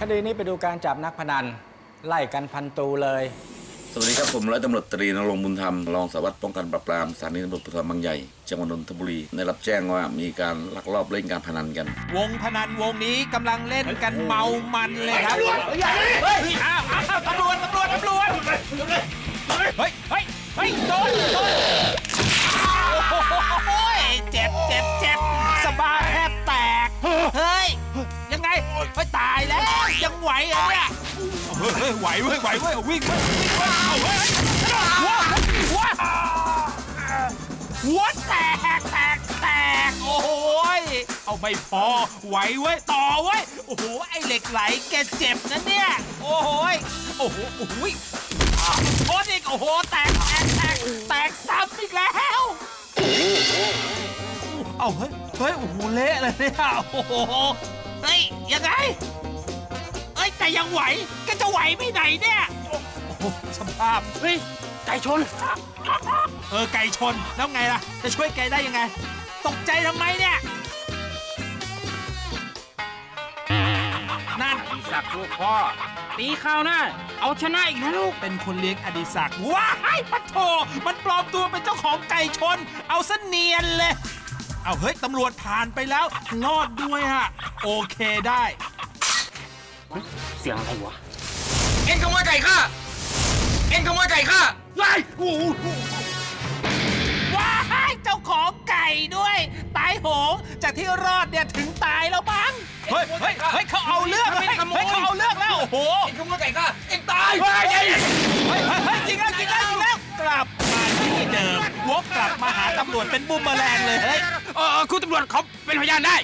คดีนี้ไปดูการจับนักพนัน ไล่กันพันตูเลย สวัสดีครับผมร้อยตำรวจตรีนรงค์บุญธรรมรองสารวัตรป้องกันปราบปรามสถานีตำรวจภูธรบางใหญ่จังหวัดนนทบุรี ได้รับแจ้งว่ามีการลักลอบเล่นการพนันกัน วงพนันวงนี้กำลังเล่นกันเมามันเลยครับเฮ้ยอ้าวอ้ เหรอเนี่ยเฮ้ยเฮ้ยไหวเว้ยไหวเว้ยวิ่งเว้ยวิ่งเว้ยเอาเฮ้ยหัวหัวหัวแตกแตกแตกโอ้ยเอาไม่พอไหวเว้ยต่อเว้ยโอ้โหไอเหล็กไหลแกเจ็บนะเนี่ยโอ้ยโอ้โหโอ้โหโอ้อีกโอ้โหแตกแตกแตกแตกซ้ำอีกแล้วเอาเฮ้ยเฮ้ยโอ้โหเละเลยเนี่ยโอ้โหเฮ้ยยังไง ยแต่ยังไหวแก็จะไหวไปไหนเนี่ยโอ้โหสภาพ เฮ้ย ไก่ชน เออ ไก่ชน แล้วไงล่ะ จะช่วยแกได้ยังไง ตกใจทำไมเนี่ย นั่นสักดิ์ลูกพ่อ ตีข้าวหน้า เอาชนะอีกนะลูก เป็นคนเลี้ยงอดิศักดิ์ว้ายปะโถมันปลอมตัวเป็นเจ้าของไก่ชน เอาซะเนียนเลย เอาเฮ้ย ตำรวจผ่านไปแล้ว รอดด้วยฮะ โอเคได้ เสียงอะไรวะเอ็งขโมยไก่ข้าเอ็งขโมยไก่ข้าว้ายโอ้โหว้ายเจ้าของไก่ด้วย ตายโหงจากที่รอดเนี่ยถึงตายแล้วมั้งเฮ้ยเฮ้ยเฮ้ยเขาเอาเรื่องไม่เฮ้ยขโมยเฮ้ยเขาเอาเรื่องแล้วโอ้โหเอ็งขโมยไก่ข้าเอ็งตายเฮ้ยเฮ้ยเฮ้ยเฮ้ยจริงแล้วจริงแล้วจริงแล้วกลับมาที่เดิมวกกลับมาหาตำรวจเป็นบุ้มแมลงเลยเฮ้ยเออเออคุณตำรวจเขาเป็นพยานได้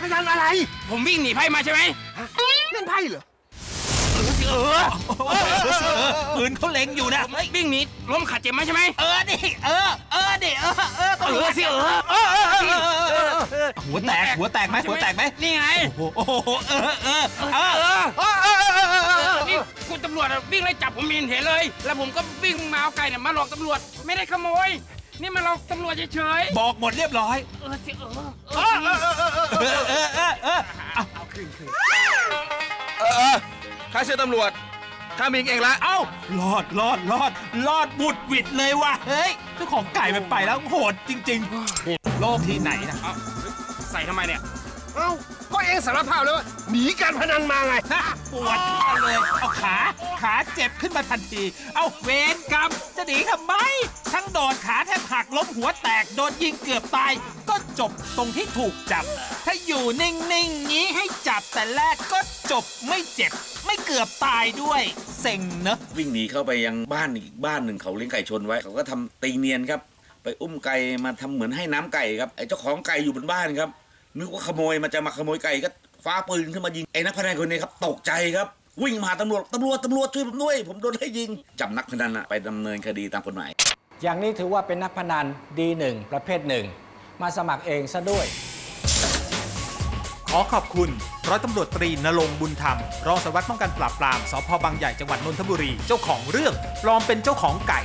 พยานอะไรผมวิ่งหนีไพ่มาใช่ไหมเล่นไพ่เหรอเออเออเออปืนเขาเล็งอยู่นะเฮ้ยวิ่งหนีล้มขาดเจ็บไหมใช่ไหมเออดิเออ เออดิเออเออตำรวจเออสิเออเออเออเออเออเออหัวแตกหัวแตกไหมหัวแตกไหมนี่ไงโอ้โหเออเออเออเอเอออเออนี่คุณตำรวจอะวิ่งไล่จับผมเห็นเห็นเลย แล้วผมก็วิ่งมาเอาไก่เนี่ยมาหลอกตำรวจไม่ได้ขโมย นี่มาหลอกตำรวจเฉยบอกหมดเรียบร้อย ๆ เออสิเออเอเอออเออเออเออเออเออเออเอาเออเออข้าเชื่อตำรวจ ข้ามีเองละ เอารอดรอดรอดรอดบุดหวิดเลยว่ะเฮ้ยเจ้าของไก่มันไปแล้วโหดจริง ๆ โลกที่ไหนนะเอาใส่ทำไมเนี่ย เอ้าก็เอ็งสารภาพแล้วว่าหนีการพนันมาไงฮะปวดเลย เอาขา ขาเจ็บขึ้นมาทันที เอาเวรกรรม จะหนีทำไม ทั้งโดนขาแทบหักล้มหัวแตก โดนยิงเกือบตาย ก็จบตรงที่ถูกจับ ถ้าอยู่นิ่งๆงี้ให้จับแต่แรกก็จบไม่เจ็บ ไม่เกือบตายด้วย เซ็งเนอะ วิ่งหนีเข้าไปยังบ้านอีกบ้านหนึ่งเขาเลี้ยงไก่ชนไว้ เขาก็ทำตีเนียนครับ ไปอุ้มไก่มาทำเหมือนให้น้ำไก่ครับไอ้เจ้าของไก่อยู่บนบ้านครับ นึกว่าขโมยมันจะมาขโมยไก่ก็ฟ้าปืนขึ้นมายิงไอ้นักพนันคนนี้ครับตกใจครับวิ่งมาหาตำรวจตำรวจตำรวจช่วยผมด้วย ผมโดนไล่ยิงจับนักพนันอะไปดำเนินคดีตามกฎหมายอย่างนี้ถือว่าเป็นนักพนันดีหนึ่งประเภทหนึ่งมาสมัครเองซะด้วย ขอขอบคุณร้อยตำรวจตรีนรงค์บุญธรรม รองสารวัตรป้องกันปราบปรามสพบางใหญ่จังหวัดนนทบุรีเจ้าของเรื่องปลอมเป็นเจ้าของไก่